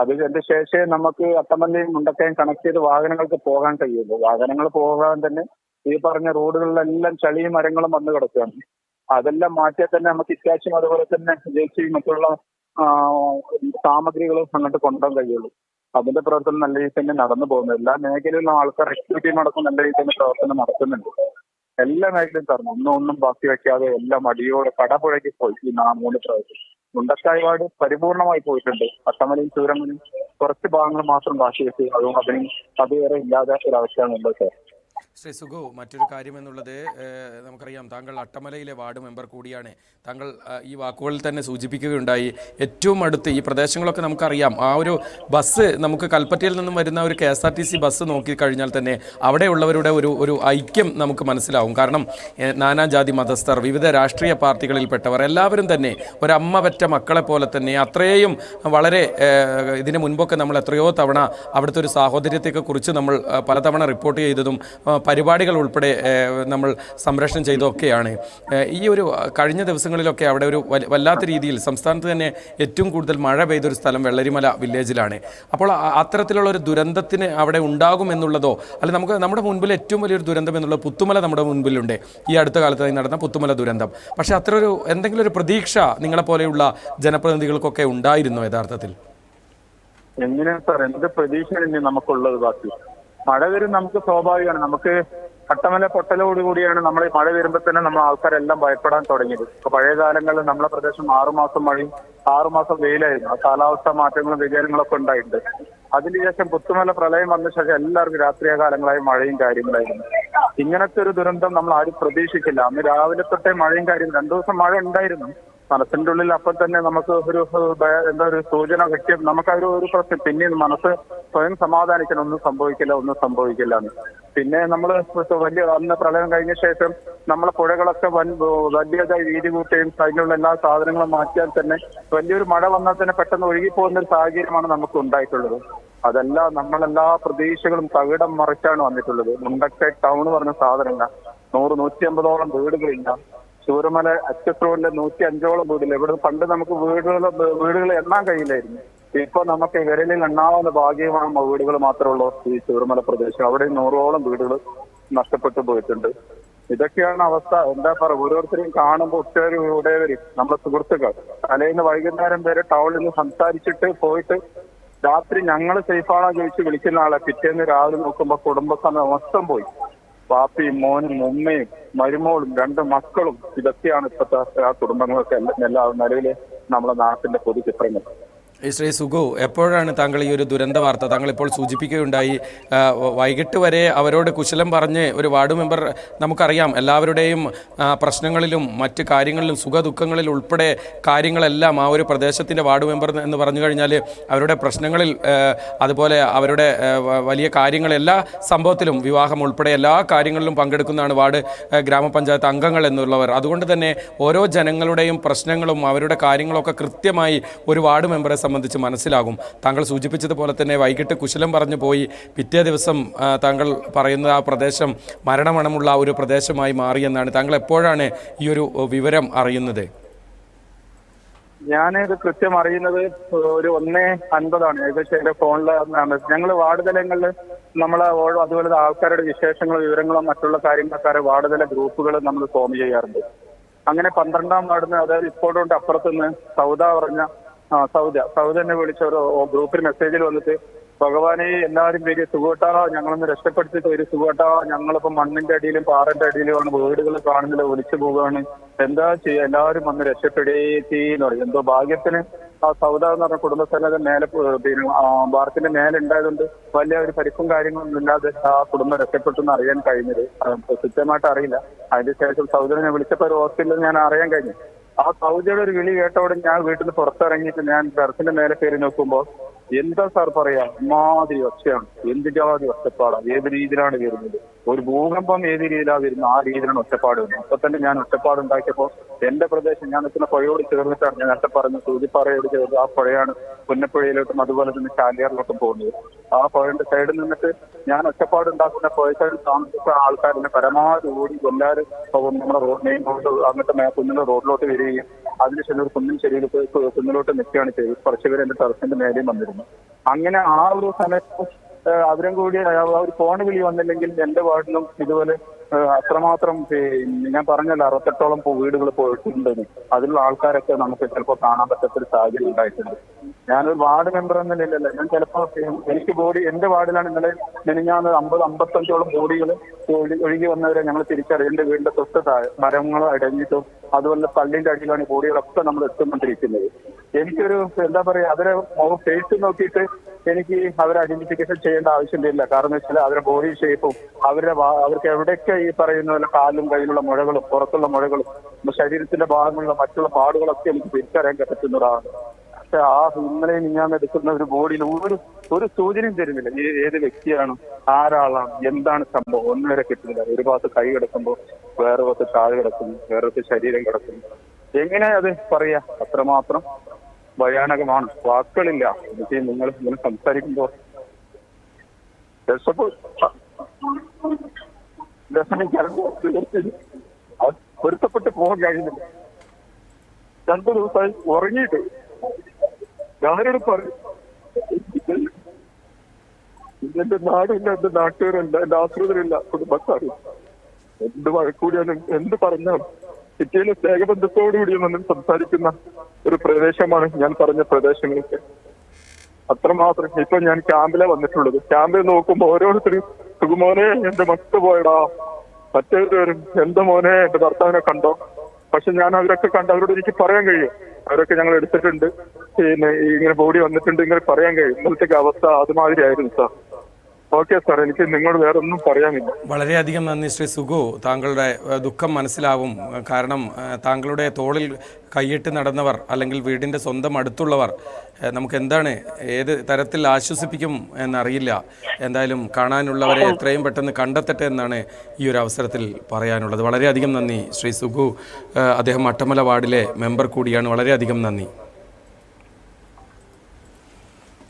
അതിന്റെ ശേഷം നമുക്ക് അട്ടമല്ലയും മുണ്ടക്കയും കണക്ട് ചെയ്ത് വാഹനങ്ങൾക്ക് പോകാൻ കഴിയുള്ളൂ. വാഹനങ്ങൾ പോകാൻ തന്നെ ഈ പറഞ്ഞ റോഡുകളിലെല്ലാം ചളിയും മരങ്ങളും വന്നു കിടക്കുകയാണ്. അതെല്ലാം മാറ്റിയാൽ തന്നെ നമുക്ക് ഇത്യാവശ്യം അതുപോലെ തന്നെ ജേസി മറ്റുള്ള സാമഗ്രികളും അങ്ങോട്ട് കൊണ്ടുപോകാൻ കഴിയുള്ളൂ. അതിന്റെ പ്രവർത്തനം നല്ല രീതിയിൽ തന്നെ നടന്നു പോകുന്നു. എല്ലാ മേഖലയിലും ആൾക്കാർ എക്സിക്യൂട്ടീവ് നടക്കുന്ന നല്ല രീതിയിൽ തന്നെ പ്രവർത്തനം നടത്തുന്നുണ്ട്. എല്ലാ മേഖലയും തരണം. ഒന്നും ഒന്നും ബാക്കി വെക്കാതെ എല്ലാം അടിയോടെ കടപുഴകി പോയി ഈ നാ മൂന്ന് പ്രവർത്തനം മുണ്ടക്കായവാട് പരിപൂർണമായി പോയിട്ടുണ്ട്. അട്ടമലയും ചൂരമലയും കുറച്ച് ഭാഗങ്ങൾ മാത്രം ബാക്കി വെച്ച് അതും അതിനും അതുവരെ ഇല്ലാതെ ഒരവസ്ഥയാണ് ഉള്ളത് സാർ ശ്രീ സുഖു മറ്റൊരു കാര്യം എന്നുള്ളത് നമുക്കറിയാം താങ്കൾ അട്ടമലയിലെ വാർഡ് മെമ്പർ കൂടിയാണ്. താങ്കൾ ഈ വാക്കുകളിൽ തന്നെ സൂചിപ്പിക്കുകയുണ്ടായി. ഏറ്റവും അടുത്ത് ഈ പ്രദേശങ്ങളൊക്കെ നമുക്കറിയാം. ആ ഒരു ബസ് നമുക്ക് കൽപ്പറ്റയിൽ നിന്നും വരുന്ന ഒരു K S R T C bus നോക്കിക്കഴിഞ്ഞാൽ തന്നെ അവിടെയുള്ളവരുടെ ഒരു ഒരു ഐക്യം നമുക്ക് മനസ്സിലാവും. കാരണം നാനാജാതി മതസ്ഥർ വിവിധ രാഷ്ട്രീയ പാർട്ടികളിൽപ്പെട്ടവർ എല്ലാവരും തന്നെ ഒരമ്മ പറ്റ മക്കളെ പോലെ തന്നെ അത്രയും വളരെ ഇതിനു മുൻപൊക്കെ നമ്മൾ എത്രയോ തവണ അവിടുത്തെ ഒരു സാഹോദര്യത്തെക്കുറിച്ച് നമ്മൾ പലതവണ റിപ്പോർട്ട് ചെയ്തതും പരിപാടികൾ ഉൾപ്പെടെ നമ്മൾ സംരക്ഷണം ചെയ്തൊക്കെയാണ് ഈ ഒരു കഴിഞ്ഞ ദിവസങ്ങളിലൊക്കെ അവിടെ ഒരു വല്ലാത്ത രീതിയിൽ സംസ്ഥാനത്ത് തന്നെ ഏറ്റവും കൂടുതൽ മഴ പെയ്തൊരു സ്ഥലം വെള്ളരിമല വില്ലേജിലാണ്. അപ്പോൾ അത്തരത്തിലുള്ള ഒരു ദുരന്തത്തിന് അവിടെ ഉണ്ടാകുമെന്നുള്ളതോ അല്ല നമുക്ക് നമ്മുടെ മുൻപിൽ ഏറ്റവും വലിയൊരു ദുരന്തം എന്നുള്ളത് പുത്തുമല നമ്മുടെ മുൻപിലുണ്ട്. ഈ അടുത്ത കാലത്തായി നടന്ന പുത്തുമല ദുരന്തം. പക്ഷേ അത്ര ഒരു എന്തെങ്കിലും ഒരു പ്രതീക്ഷ നിങ്ങളെപ്പോലെയുള്ള ജനപ്രതിനിധികൾക്കൊക്കെ ഉണ്ടായിരുന്നു യഥാർത്ഥത്തിൽ? എങ്ങനെയാണ് സാർ എന്ത് പ്രതീക്ഷയാണ് നമുക്കുള്ളത് ബാക്കി? മഴ വരും നമുക്ക് സ്വാഭാവികമാണ്. നമുക്ക് കട്ടമല പൊട്ടലോടുകൂടിയാണ് നമ്മൾ മഴ വരുമ്പോൾ തന്നെ നമ്മൾ ആൾക്കാരെല്ലാം ഭയപ്പെടാൻ തുടങ്ങിയത്. ഇപ്പൊ പഴയ കാലങ്ങളിൽ നമ്മളെ പ്രദേശം ആറുമാസം മഴയും ആറുമാസം വെയിലായിരുന്നു. ആ കാലാവസ്ഥ മാറ്റങ്ങളും വ്യതിയാനങ്ങളൊക്കെ ഉണ്ടായിട്ടുണ്ട്. അതിനുശേഷം പുത്തുമല പ്രളയം വന്ന ശേഷം എല്ലാവർക്കും രാത്രിയ കാലങ്ങളായി മഴയും കാര്യങ്ങളായിരുന്നു. ഇങ്ങനത്തെ ഒരു ദുരന്തം നമ്മൾ ആരും പ്രതീക്ഷിക്കില്ല. അന്ന് രാവിലെ തൊട്ടേ മഴയും കാര്യം രണ്ടു ദിവസം മഴ ഉണ്ടായിരുന്നു. മനസ്സിന്റെ ഉള്ളിൽ അപ്പം തന്നെ നമുക്ക് ഒരു എന്താ ഒരു സൂചന കിട്ടിയ നമുക്ക് ആ ഒരു പ്രശ്നം. പിന്നെ മനസ്സ് സ്വയം സമാധാനിക്കണം ഒന്നും സംഭവിക്കില്ല ഒന്നും സംഭവിക്കില്ല എന്ന്. പിന്നെ നമ്മൾ വലിയ അന്ന് പ്രളയം കഴിഞ്ഞ ശേഷം നമ്മളെ പുഴകളൊക്കെ വൻ വലിയതായി വീതി കൂട്ടുകയും അതിനുള്ള എല്ലാ സാധനങ്ങളും മാറ്റിയാൽ തന്നെ വലിയൊരു മഴ വന്നാൽ തന്നെ പെട്ടെന്ന് ഒഴുകിപ്പോകുന്ന ഒരു സാഹചര്യമാണ് നമുക്ക് ഉണ്ടായിട്ടുള്ളത്. അതെല്ലാം നമ്മളെല്ലാ പ്രതീക്ഷകളും തകിടം മറിച്ചാണ് വന്നിട്ടുള്ളത്. മുണ്ടക്കൈ ടൗൺ പറഞ്ഞ സാധനമില്ല നൂറ് നൂറ്റി അമ്പതോളം വീടുകളില്ല. ചൂരമല അച്ചത്ത് റോഡിലെ നൂറ്റി അഞ്ചോളം വീടില്ല. ഇവിടെ പണ്ട് നമുക്ക് വീടുകൾ വീടുകൾ എണ്ണാൻ കഴിയില്ലായിരുന്നു. ഇപ്പൊ നമുക്ക് വിരലിൽ എണ്ണാവുന്ന ഭാഗ്യമാണ് വീടുകൾ മാത്രമുള്ള. ഈ ചൂരമല പ്രദേശം. അവിടെ നൂറോളം വീടുകൾ നഷ്ടപ്പെട്ടു പോയിട്ടുണ്ട്. ഇതൊക്കെയാണ് അവസ്ഥ. എന്താ പറയുക ഓരോരുത്തരെയും കാണുമ്പോൾ ഒറ്റയൊരു ഉടയവര് നമ്മുടെ സുഹൃത്തുക്കൾ. തലേന്ന് വൈകുന്നേരം വരെ ടൗണിൽ നിന്ന് സംസാരിച്ചിട്ട് പോയിട്ട് രാത്രി ഞങ്ങൾ സേഫാണോ ചോദിച്ച് വിളിക്കുന്ന ആളെ. പിറ്റേന്ന് രാവിലെ നോക്കുമ്പോ കുടുംബസമയം മൊത്തം പോയി. പാപ്പിയും മോനും ഉമ്മയും മരുമോളും രണ്ട് മക്കളും. ഇതൊക്കെയാണ് ഇപ്പോഴത്തെ ആ കുടുംബങ്ങളൊക്കെ എല്ലാ നിലവിലെ നമ്മുടെ നാട്ടിന്റെ പൊതുചിത്രങ്ങൾ. ഈ ശ്രീ സുഗു എപ്പോഴാണ് താങ്കൾ ഈ ഒരു ദുരന്ത വാർത്ത താങ്കൾ ഇപ്പോൾ സൂചിപ്പിക്കുകയുണ്ടായി? വൈകിട്ട് വരെ അവരോട് കുശലം പറഞ്ഞ് ഒരു വാർഡ് മെമ്പർ നമുക്കറിയാം എല്ലാവരുടെയും പ്രശ്നങ്ങളിലും മറ്റ് കാര്യങ്ങളിലും സുഖദുഃഖങ്ങളിൽ ഉൾപ്പെടെ കാര്യങ്ങളെല്ലാം ആ ഒരു പ്രദേശത്തിന്റെ വാർഡ് മെമ്പർ എന്ന് പറഞ്ഞു കഴിഞ്ഞാൽ അവരുടെ പ്രശ്നങ്ങളിൽ അതുപോലെ അവരുടെ വലിയ കാര്യങ്ങൾ എല്ലാ സംഭവത്തിലും വിവാഹം ഉൾപ്പെടെ എല്ലാ കാര്യങ്ങളിലും പങ്കെടുക്കുന്നതാണ് വാർഡ് ഗ്രാമപഞ്ചായത്ത് അംഗങ്ങൾ എന്നുള്ളവർ. അതുകൊണ്ട് തന്നെ ഓരോ ജനങ്ങളുടെയും പ്രശ്നങ്ങളും അവരുടെ കാര്യങ്ങളൊക്കെ കൃത്യമായി ഒരു വാർഡ് മെമ്പറെ സംബന്ധിച്ച് മനസ്സിലാകും. താങ്കൾ സൂചിപ്പിച്ചതുപോലെ തന്നെ വൈകിട്ട് കുശലം പറഞ്ഞു പോയി. പിറ്റേ ദിവസം താങ്കൾ പറയുന്ന ആ പ്രദേശം മരണമണമുള്ള ഒരു പ്രദേശമായി മാറിയെന്നാണ് താങ്കൾ എപ്പോഴാണ് ഈ ഒരു വിവരം അറിയുന്നത്? ഞാനിത് കൃത്യം അറിയുന്നത് ഒരു ഒന്നേ അൻപതാണ്. ഏകദേശം എന്റെ ഫോണിൽ ഞങ്ങൾ വാർഡ് തലങ്ങളിൽ നമ്മളെ ഓരോ അതുപോലെ ആൾക്കാരുടെ വിശേഷങ്ങളും വിവരങ്ങളും മറ്റുള്ള കാര്യങ്ങളൊക്കെ വാർഡ് തല ഗ്രൂപ്പുകൾ നമ്മൾ ഫോം ചെയ്യാറുണ്ട്. അങ്ങനെ പന്ത്രണ്ടാം വാർഡിന് അതായത് ഇപ്പോഴുണ്ട് അപ്പുറത്തുനിന്ന് സൗദ പറഞ്ഞ ആ സൗദ. സൗദ എന്നെ വിളിച്ച ഒരു ഗ്രൂപ്പിൽ മെസ്സേജിൽ വന്നിട്ട് ഭഗവാനെ എല്ലാവരും പേര് സുഖോട്ടാ ഞങ്ങളൊന്ന് രക്ഷപ്പെടുത്തിയിട്ട് ഒരു സുഖോട്ടാ ഞങ്ങളിപ്പോ മണ്ണിന്റെ അടിയിലും പാറന്റെ അടിയിലുമാണ് വീടുകൾ കാണുന്നില്ല ഒലിച്ചു പോവുകയാണ്. എന്താ ചെയ്യുക എല്ലാവരും വന്ന് രക്ഷപ്പെടേത്തി എന്ന് പറയും എന്തോ ഭാഗ്യത്തിന് ആ സൗദ എന്ന് പറഞ്ഞ കുടുംബസ്ഥലത്തെ മേലെ പിന്നെ ആ മേലെ ഉണ്ടായതുകൊണ്ട് വലിയ ഒരു പരിക്കും കാര്യങ്ങളൊന്നും ഇല്ലാതെ ആ കുടുംബം രക്ഷപ്പെട്ടു എന്ന് അറിയാൻ കഴിഞ്ഞത്. കൃത്യമായിട്ട് അറിയില്ല. അതിന് ശേഷം സൗദിനെ വിളിച്ചപ്പോ വിളിച്ചപ്പോൾ ഒരു ഹോസ്പിറ്റലിൽ ഞാൻ അറിയാൻ കഴിഞ്ഞു. ആ സൗദിയുടെ ഒരു വിളി കേട്ടോടെ ഞാൻ വീട്ടിൽ നിന്ന് പുറത്തിറങ്ങിയിട്ട് ഞാൻ ടെറസിന്റെ മേലെ കയറി നോക്കുമ്പോൾ എന്താ സാർ പറയാ? മാതിരി ഒച്ചയാണ്. എന്ത് ജാതി ഒറ്റപ്പാടാണ് ഏത് രീതിയിലാണ് വരുന്നത്? ഒരു ഭൂകമ്പം ഏത് രീതിയിലാണ് വരുന്നത്? ആ രീതിയിലാണ് ഒറ്റപ്പാട് വരുന്നത്. അപ്പൊ തന്നെ ഞാൻ ഒറ്റപ്പാട് ഉണ്ടാക്കിയപ്പോൾ എന്റെ പ്രദേശം ഞാൻ നിൽക്കുന്ന പുഴയോട് ചേർന്നിട്ടാണ് ഞാൻ നേരത്തെ പറഞ്ഞ സൂചിപ്പാറയോട് ചേർന്ന് ആ പുഴയാണ് പുന്നപ്പുഴയിലോട്ടും അതുപോലെ തന്നെ ചാലിയാറിലോട്ടും പോകുന്നത്. ആ പുഴയുടെ സൈഡിൽ നിന്നിട്ട് ഞാൻ ഒറ്റപ്പാട് ഉണ്ടാക്കുന്ന പുഴ സൈഡിൽ താമസിച്ച ആൾക്കാരിനെ പരമാവധി ഓടി എല്ലാവരും നമ്മുടെ റോഡ് മെയിൻ റോഡ് അങ്ങനത്തെ കുഞ്ഞിന്റെ റോഡിലോട്ട് വരികയും അതിനുശേഷം ഒരു കുന്നിൻ ചെടിയിൽ കുന്നിലോട്ട് നിൽക്കുകയാണ് ചെയ്തത്. കുറച്ചുപേര് എന്റെ ടെറസിന്റെ മേലെയും വന്നിരുന്നു. അങ്ങനെ ആ ഒരു സമയത്ത് അവരും കൂടി ഒരു ഫോൺ വിളി വന്നില്ലെങ്കിൽ എന്റെ വാർഡിലും ഇതുപോലെ അത്രമാത്രം ഞാൻ പറഞ്ഞല്ലോ അറുപത്തെട്ടോളം വീടുകൾ പോയിട്ടുണ്ടെന്ന് അതിലുള്ള ആൾക്കാരൊക്കെ നമുക്ക് ചിലപ്പോൾ കാണാൻ പറ്റാത്ത ഒരു സാഹചര്യം ഉണ്ടായിട്ടുണ്ട്. ഞാനൊരു വാർഡ് മെമ്പർ എന്ന നിലയിലല്ല ഞാൻ ചിലപ്പോൾ എനിക്ക് ബോഡി എന്റെ വാർഡിലാണ് ഇന്നലെ മെനിഞ്ഞാന്ന് അമ്പത് അമ്പത്തഞ്ചോളം ബോഡികൾ ഒഴുകി വന്നവരെ ഞങ്ങൾ തിരിച്ചറിയും. എന്റെ വീടിന്റെ തൊട്ട് മരങ്ങൾ അടങ്ങിയിട്ടും അതുപോലെ പള്ളിന്റെ അടിയിലാണ് ബോഡികളൊക്കെ നമ്മൾ എത്തുകൊണ്ടിരിക്കുന്നത് എനിക്കൊരു എന്താ പറയാ അവരെ ഫേസ് നോക്കിയിട്ട് എനിക്ക് അവരെ ഐഡന്റിഫിക്കേഷൻ ചെയ്യേണ്ട ആവശ്യമില്ല. കാരണം വെച്ചാൽ അവരുടെ ബോഡി ഷേപ്പും അവരുടെ അവർക്ക് എവിടെയൊക്കെ ഈ പറയുന്ന പോലെ കാലും കയ്യിലുള്ള മുഴകളും പുറത്തുള്ള മുഴകളും ശരീരത്തിന്റെ ഭാഗങ്ങളിലുള്ള മറ്റുള്ള പാടുകളൊക്കെ എനിക്ക് തിരിച്ചറിയാൻ പറ്റുന്നതാണ് പക്ഷെ ആ ഇന്നലെ ഞാൻ എടുക്കുന്ന ഒരു ബോഡിയിൽ ഒരു ഒരു സൂചനയും തരുന്നില്ല. ഏത് വ്യക്തിയാണ് ആരാളാണ് എന്താണ് സംഭവം? ഒന്നും വരെ കിട്ടുന്നില്ല. ഒരു ഭാഗത്ത് കൈ കിടക്കുമ്പോൾ വേറെ ഭാഗത്ത് കാൽ കിടക്കുന്നു വേറെ ശരീരം കിടക്കുന്നു. എങ്ങനെ അത് പറയാ? അത്രമാത്രം ഭയാനകമാണ് വാക്കുകളില്ല. എനിക്ക് നിങ്ങൾ ഇങ്ങനെ. അത് പൊരുത്തപ്പെട്ട് പോകാൻ കഴിയുന്നില്ല. രണ്ടു ദിവസമായി ഉറങ്ങിയിട്ട് ഞാനോട് പറയും എന്റെ നാടില്ല എന്റെ നാട്ടുകാരില്ല എന്റെ ആശ്രിതരില്ല കുടുംബക്കാരില്ല. എന്ത് വഴക്കൂടിയാലും എന്ത് പറഞ്ഞാലും സിറ്റിയിലെ സ്നേഹബന്ധത്തോടുകൂടി നമ്മൾ സംസാരിക്കുന്ന ഒരു പ്രദേശമാണ് ഞാൻ പറഞ്ഞ പ്രദേശങ്ങളൊക്കെ. അത്രമാത്രം ഇപ്പൊ ഞാൻ ക്യാമ്പിലെ വന്നിട്ടുള്ളത്. ക്യാമ്പിൽ നോക്കുമ്പോ ഓരോരുത്തരും സുഖമോനെ എന്റെ മക്കൾ പോയടാ. മറ്റേവരും എന്റെ മോനെ എന്റെ ഭർത്താവിനെ കണ്ടോ? പക്ഷെ ഞാൻ അവരൊക്കെ കണ്ട് അവരോട് എനിക്ക് പറയാൻ കഴിയും. അവരൊക്കെ ഞങ്ങൾ എടുത്തിട്ടുണ്ട്. പിന്നെ ഇങ്ങനെ ബോഡി വന്നിട്ടുണ്ട് ഇങ്ങനെ പറയാൻ കഴിയും. ഇന്നലത്തെ അവസ്ഥ അതുമാതിരി ആയിരുന്നു സാർ. Okay sir. എനിക്ക് നിങ്ങളോട് വേറെ ഒന്നും പറയാനില്ല. വളരെയധികം നന്ദി ശ്രീ സുഗു. താങ്കളുടെ ദുഃഖം മനസ്സിലാവും. കാരണം താങ്കളുടെ തോളിൽ കൈയിട്ട് നടന്നവർ അല്ലെങ്കിൽ വീടിന്റെ സ്വന്തം അടുത്തുള്ളവർ നമുക്ക് എന്താണ് ഏത് തരത്തിൽ ആശ്വസിപ്പിക്കും എന്നറിയില്ല. എന്തായാലും കാണാനുള്ളവരെ എത്രയും പെട്ടെന്ന് കണ്ടെത്തട്ടെ എന്നാണ് ഈ ഒരു അവസരത്തിൽ പറയാനുള്ളത്. വളരെയധികം നന്ദി ശ്രീ സുഗു. അദ്ദേഹം അട്ടമല വാർഡിലെ മെമ്പർ കൂടിയാണ്. വളരെയധികം നന്ദി.